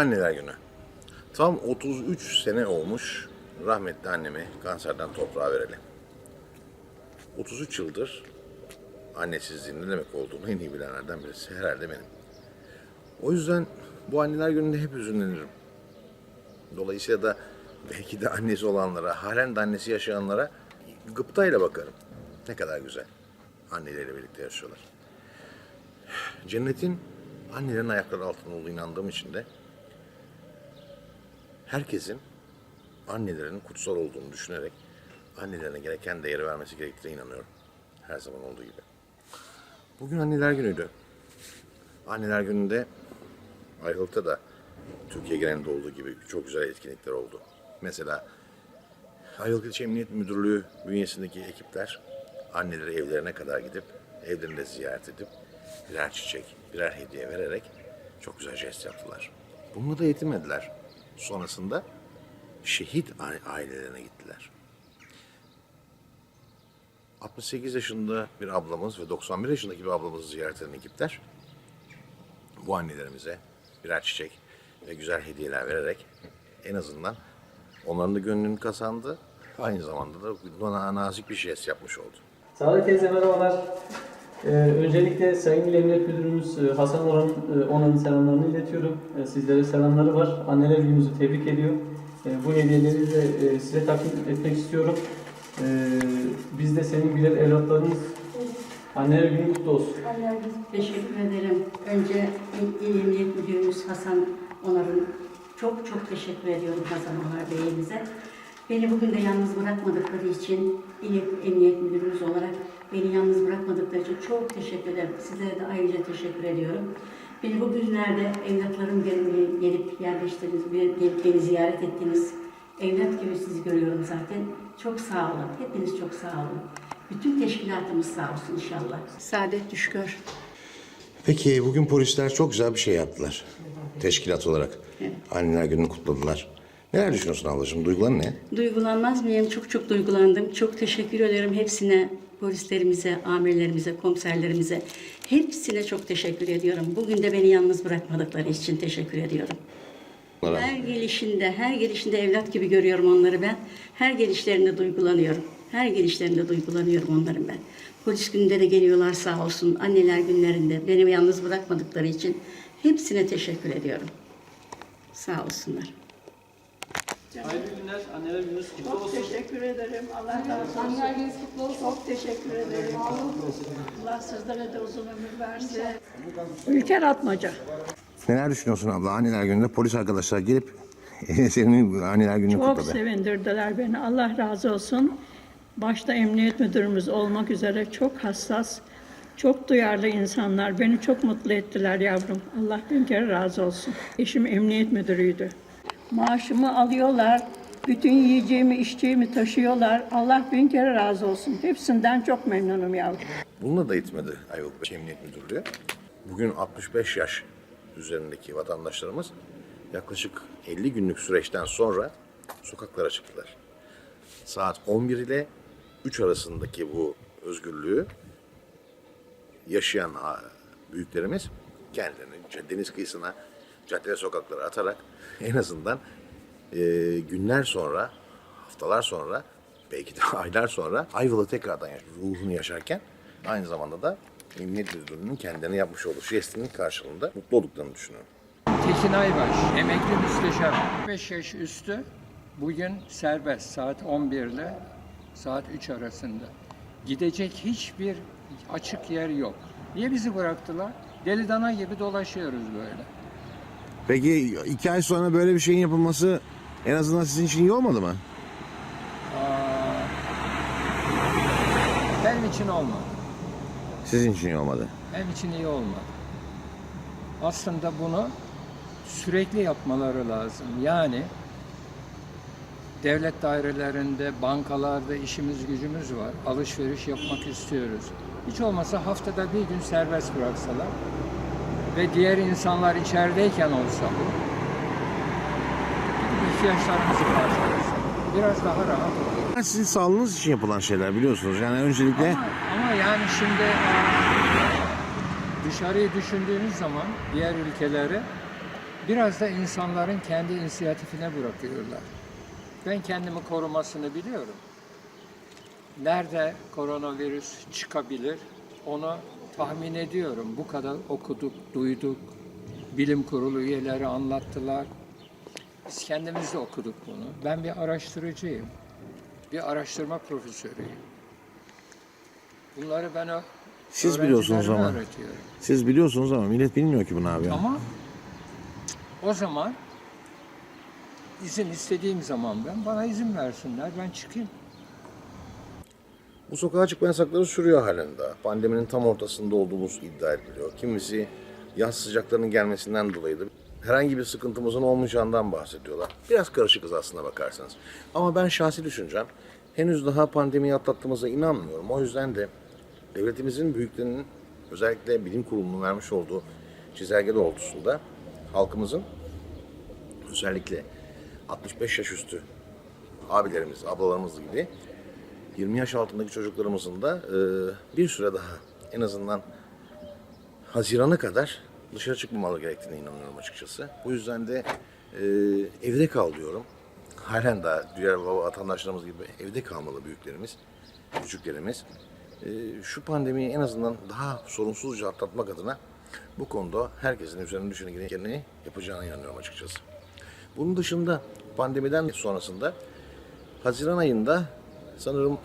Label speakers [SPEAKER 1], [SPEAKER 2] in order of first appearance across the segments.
[SPEAKER 1] Anneler günü. Tam 33 sene olmuş rahmetli annemi kanserden toprağa vereli. 33 yıldır annesizliğin ne demek olduğunu en iyi bilenlerden birisi herhalde benim. O yüzden bu anneler gününde hep üzünlenirim. Dolayısıyla da belki de annesi olanlara, halen de annesi yaşayanlara gıptayla bakarım. Ne kadar güzel. Anneleriyle birlikte yaşıyorlar. Cennetin annelerin ayakları altında olduğu inandığım için de herkesin annelerinin kutsal olduğunu düşünerek annelerine gereken değeri vermesi gerektiğine inanıyorum. Her zaman olduğu gibi. Bugün anneler günüydü. Anneler gününde Ayvalık'ta da Türkiye genelinde olduğu gibi çok güzel etkinlikler oldu. Mesela Ayvalık İlçe Emniyet Müdürlüğü bünyesindeki ekipler anneleri evlerine kadar gidip evlerinde ziyaret edip birer çiçek, birer hediye vererek çok güzel jest yaptılar. Bununla da yetinmediler. Sonrasında şehit ailelerine gittiler. 68 yaşında bir ablamız ve 91 yaşındaki bir ablamızı ziyaret eden ekipler bu annelerimize birer çiçek ve güzel hediyeler vererek en azından onların da gönlünü kazandı. Aynı zamanda da nazik bir jest yapmış oldu.
[SPEAKER 2] Saadet teyze merhabalar. Ee, öncelikle Sayın İl Emniyet Müdürümüz e, Hasan Orhan, e, Onan'ın selamlarını iletiyorum. E, sizlere selamları var. Anneler gününüzü tebrik ediyor. E, bu hediyeleri de size takdim etmek istiyorum. E, biz de senin birer evlatlarınız. Anneler günü kutlu olsun.
[SPEAKER 3] Teşekkür ederim. Önce İl Emniyet Müdürümüz Hasan Onar'ın çok çok teşekkür ediyorum Hasan Onar Bey'imize. Beni bugün de yalnız bırakmadıkları için İl Emniyet Müdürümüz olarak beni yalnız bırakmadıkları için çok teşekkür ederim. Sizlere de ayrıca teşekkür ediyorum. Beni bu günlerde evlatlarım gelip, gelip yerleştirdiniz, gelip beni ziyaret ettiniz. Evlat gibi sizi görüyorum zaten. Çok sağ olun. Hepiniz çok sağ olun. Bütün teşkilatımız sağ olsun inşallah. Saadet Düşkör.
[SPEAKER 1] Peki bugün polisler çok güzel bir şey yaptılar. Teşkilat olarak. Anneler gününü kutladılar. Neler düşünüyorsun ablacığım? Duyguların ne?
[SPEAKER 3] Duygulanmaz mıyım? Çok çok duygulandım. Çok teşekkür ederim hepsine, polislerimize, amirlerimize, komiserlerimize. Hepsine çok teşekkür ediyorum. Bugün de beni yalnız bırakmadıkları için teşekkür ediyorum.
[SPEAKER 1] Onlara-
[SPEAKER 3] Her gelişinde, her gelişinde evlat gibi görüyorum onları ben. Her gelişlerinde duygulanıyorum. Her gelişlerinde duygulanıyorum onların ben. Polis gününde de geliyorlar sağ olsun. Anneler günlerinde beni yalnız bırakmadıkları için hepsine teşekkür ediyorum. Sağ olsunlar.
[SPEAKER 2] Hayırlı günler. Anneler gününüz kutlu olsun.
[SPEAKER 4] Teşekkür ederim. Allah razı olsun. Anneler gününüz kutlu olsun. Çok teşekkür ederim. Allah sizlere de uzun ömür versin. Ülker Atmaca.
[SPEAKER 1] Neler düşünüyorsun abla? Anneler gününde polis arkadaşlar gelip senin anneler gününü
[SPEAKER 4] Çok
[SPEAKER 1] kutladı.
[SPEAKER 4] sevindirdiler beni. Allah razı olsun. Başta emniyet müdürümüz olmak üzere çok hassas, çok duyarlı insanlar. Beni çok mutlu ettiler yavrum. Allah bin kere razı olsun. Eşim emniyet müdürüydü. Maaşımı alıyorlar. Bütün yiyeceğimi, içeceğimi taşıyorlar. Allah bin kere razı olsun. Hepsinden çok memnunum yavrum.
[SPEAKER 1] Bununla da itmedi Ayvalık Belediyesi Emniyet Müdürlüğü. Bugün 65 yaş üzerindeki vatandaşlarımız yaklaşık 50 günlük süreçten sonra sokaklara çıktılar. Saat 11 ile 3 arasındaki bu özgürlüğü yaşayan büyüklerimiz kendilerini deniz kıyısına, cadde sokaklara atarak en azından e, günler sonra, haftalar sonra, belki de aylar sonra Ayvalık'ı tekrardan yaş- ruhunu yaşarken aynı zamanda da Emniyet Müdürlüğü'nün kendilerine yapmış olduğu jestinin karşılığında mutlu olduklarını düşünüyorum.
[SPEAKER 5] Tekin Aybaş, emekli müsteşar. 5 yaş üstü bugün serbest saat 11 ile saat 3 arasında. Gidecek hiçbir açık yer yok. Niye bizi bıraktılar? Deli dana gibi dolaşıyoruz böyle.
[SPEAKER 1] Peki iki ay sonra böyle bir şeyin yapılması en azından sizin için iyi olmadı mı?
[SPEAKER 5] Benim için olmadı.
[SPEAKER 1] Sizin için iyi olmadı.
[SPEAKER 5] Benim için iyi olmadı. Aslında bunu sürekli yapmaları lazım. Yani devlet dairelerinde, bankalarda işimiz gücümüz var. Alışveriş yapmak istiyoruz. Hiç olmasa haftada bir gün serbest bıraksalar ve diğer insanlar içerideyken olsa bu ihtiyaçlarımızı karşılasak biraz daha rahat olur.
[SPEAKER 1] Sizin sağlığınız için yapılan şeyler biliyorsunuz. Yani öncelikle
[SPEAKER 5] Ama, ama yani şimdi e, dışarıyı düşündüğünüz zaman diğer ülkeleri Biraz da insanların kendi inisiyatifine bırakıyorlar. Ben kendimi korumasını biliyorum. Nerede koronavirüs çıkabilir onu tahmin ediyorum. Bu kadar okuduk, duyduk. Bilim kurulu üyeleri anlattılar. Biz kendimiz de okuduk bunu. Ben bir araştırıcıyım. Bir araştırma profesörüyüm. Bunları ben
[SPEAKER 1] Siz biliyorsunuz ama.
[SPEAKER 5] öğretiyorum.
[SPEAKER 1] Siz biliyorsunuz ama millet bilmiyor ki bunu abi.
[SPEAKER 5] Ama o zaman izin istediğim zaman ben bana izin versinler ben çıkayım.
[SPEAKER 1] Bu sokağa çıkma yasakları sürüyor halen daha. Pandeminin tam ortasında olduğumuz iddia ediliyor. Kimisi yaz sıcaklarının gelmesinden dolayı da herhangi bir sıkıntımızın olmayacağından bahsediyorlar. Biraz karışıkız aslında bakarsanız. Ama ben şahsi düşüncem henüz daha pandemiyi atlattığımıza inanmıyorum. O yüzden de devletimizin büyüklerinin özellikle bilim kurulunun vermiş olduğu çizelge doğrultusunda halkımızın özellikle 65 yaş üstü abilerimiz, ablalarımız gibi 20 yaş altındaki çocuklarımızın da e, bir süre daha en azından Haziran'a kadar dışarı çıkmamalı gerektiğine inanıyorum açıkçası. Bu yüzden de e, evde kal diyorum. Halen daha diğer vatandaşlarımız gibi evde kalmalı büyüklerimiz, küçüklerimiz. E, şu pandemiyi en azından daha sorunsuzca atlatmak adına bu konuda herkesin üzerine düşeni yapacağına inanıyorum açıkçası. Bunun dışında pandemiden sonrasında Haziran ayında sanırım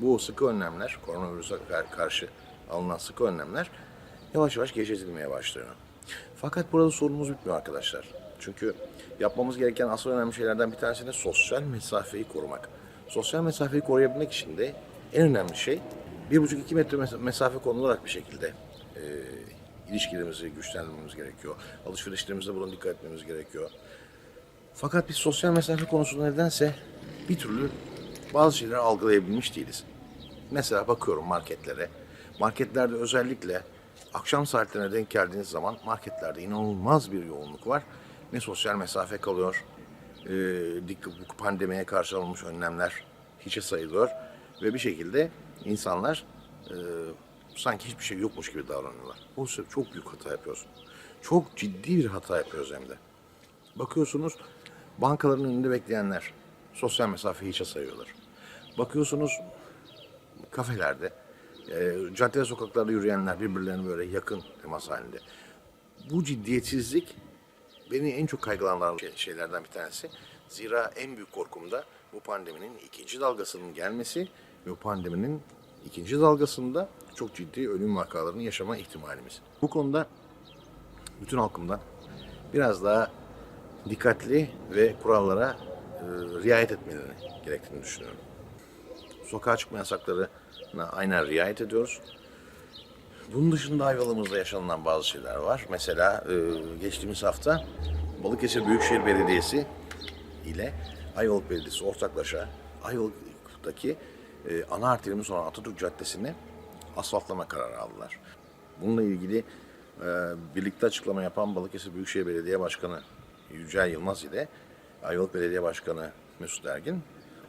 [SPEAKER 1] bu sıkı önlemler, koronavirüse kar- karşı alınan sıkı önlemler yavaş yavaş gevşetilmeye başlıyor. Fakat burada sorunumuz bitmiyor arkadaşlar. Çünkü yapmamız gereken asıl önemli şeylerden bir tanesi de sosyal mesafeyi korumak. Sosyal mesafeyi koruyabilmek için de en önemli şey 1,5-2 metre mes- mesafe konularak bir şekilde e, ilişkilerimizi güçlendirmemiz gerekiyor. Alışverişlerimizde buna dikkat etmemiz gerekiyor. Fakat biz sosyal mesafe konusunda nedense bir türlü bazı şeyleri algılayabilmiş değiliz. Mesela bakıyorum marketlere. Marketlerde özellikle akşam saatlerine denk geldiğiniz zaman marketlerde inanılmaz bir yoğunluk var. Ne sosyal mesafe kalıyor, e, bu pandemiye karşı alınmış önlemler hiçe sayılıyor. Ve bir şekilde insanlar e, sanki hiçbir şey yokmuş gibi davranıyorlar. Bu sefer çok büyük hata yapıyoruz. Çok ciddi bir hata yapıyoruz hem de. Bakıyorsunuz bankaların önünde bekleyenler sosyal mesafeyi hiçe sayıyorlar. Bakıyorsunuz kafelerde, e, cadde sokaklarda yürüyenler birbirlerine böyle yakın temas halinde. Bu ciddiyetsizlik beni en çok kaygılandıran şey- şeylerden bir tanesi. Zira en büyük korkum da bu pandeminin ikinci dalgasının gelmesi ve bu pandeminin ikinci dalgasında çok ciddi ölüm vakalarını yaşama ihtimalimiz. Bu konuda bütün halkımdan biraz daha dikkatli ve kurallara riayet etmelerini gerektiğini düşünüyorum. Sokağa çıkma yasaklarına aynen riayet ediyoruz. Bunun dışında Ayvalık'ımızda yaşanılan bazı şeyler var. Mesela e, geçtiğimiz hafta Balıkesir Büyükşehir Belediyesi ile Ayvalık Belediyesi ortaklaşa Ayvalık'taki e, ana arterimiz olan Atatürk Caddesi'ni asfaltlama kararı aldılar. Bununla ilgili e, birlikte açıklama yapan Balıkesir Büyükşehir Belediye Başkanı Yücel Yılmaz ile Ayvalık Belediye Başkanı Mesut Ergin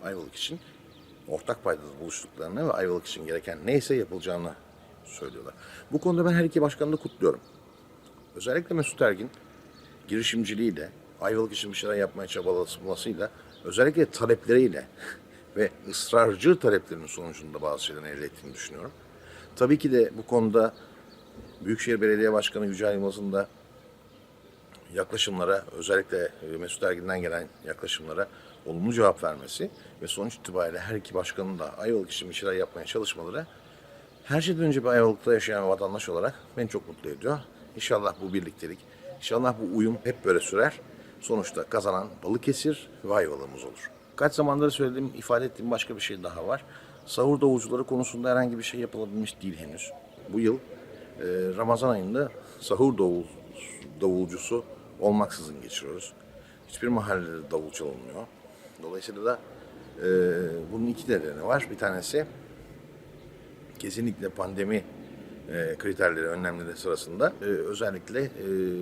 [SPEAKER 1] Ayvalık için ortak paydada buluştuklarını ve Ayvalık için gereken neyse yapılacağını söylüyorlar. Bu konuda ben her iki başkanı da kutluyorum. Özellikle Mesut Ergin girişimciliğiyle, Ayvalık için bir şeyler yapmaya çabalamasıyla, özellikle talepleriyle ve ısrarcı taleplerinin sonucunda bazı şeylerin elde ettiğini düşünüyorum. Tabii ki de bu konuda Büyükşehir Belediye Başkanı Yücel Yılmaz'ın da yaklaşımlara, özellikle e, Mesut Ergin'den gelen yaklaşımlara olumlu cevap vermesi ve sonuç itibariyle her iki başkanın da Ayvalık için bir şeyler yapmaya çalışmaları her şeyden önce bir Ayvalık'ta yaşayan vatandaş olarak beni çok mutlu ediyor. İnşallah bu birliktelik, inşallah bu uyum hep böyle sürer. Sonuçta kazanan Balıkesir ve Ayvalık'ımız olur. Kaç zamandır söylediğim, ifade ettiğim başka bir şey daha var. Sahur davulcuları konusunda herhangi bir şey yapılabilmiş değil henüz. Bu yıl e, Ramazan ayında sahur davul, davulcusu olmaksızın geçiriyoruz. Hiçbir mahallede davul çalınmıyor. Dolayısıyla da e, bunun iki nedeni var. Bir tanesi kesinlikle pandemi e, kriterleri, önlemleri sırasında e, özellikle e,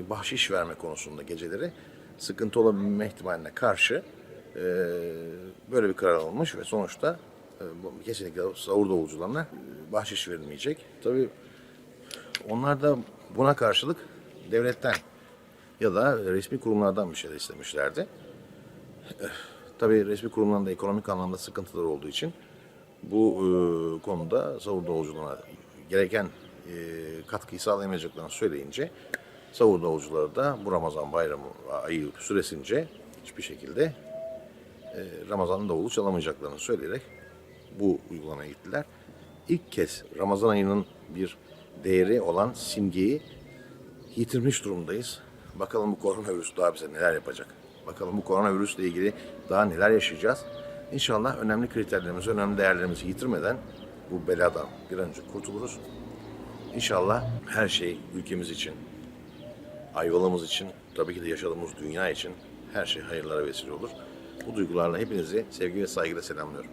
[SPEAKER 1] bahşiş verme konusunda geceleri sıkıntı olabilme ihtimaline karşı e, böyle bir karar alınmış ve sonuçta e, kesinlikle sahur davulcularına e, bahşiş verilmeyecek. Tabii onlar da buna karşılık devletten ya da resmi kurumlardan bir şeyler istemişlerdi. Eh, Tabii resmi kurumların da ekonomik anlamda sıkıntıları olduğu için bu e, konuda savur davulcularına gereken e, katkıyı sağlayamayacaklarını söyleyince savur davulcuları da bu Ramazan bayramı ayı süresince hiçbir şekilde e, Ramazan davulu çalamayacaklarını söyleyerek bu uygulamaya gittiler. İlk kez Ramazan ayının bir değeri olan simgeyi yitirmiş durumdayız. Bakalım bu koronavirüs daha bize neler yapacak. Bakalım bu koronavirüsle ilgili daha neler yaşayacağız. İnşallah önemli kriterlerimizi, önemli değerlerimizi yitirmeden bu beladan bir an önce kurtuluruz. İnşallah her şey ülkemiz için, Ayvalık'ımız için, tabii ki de yaşadığımız dünya için her şey hayırlara vesile olur. Bu duygularla hepinizi sevgi ve saygıyla selamlıyorum.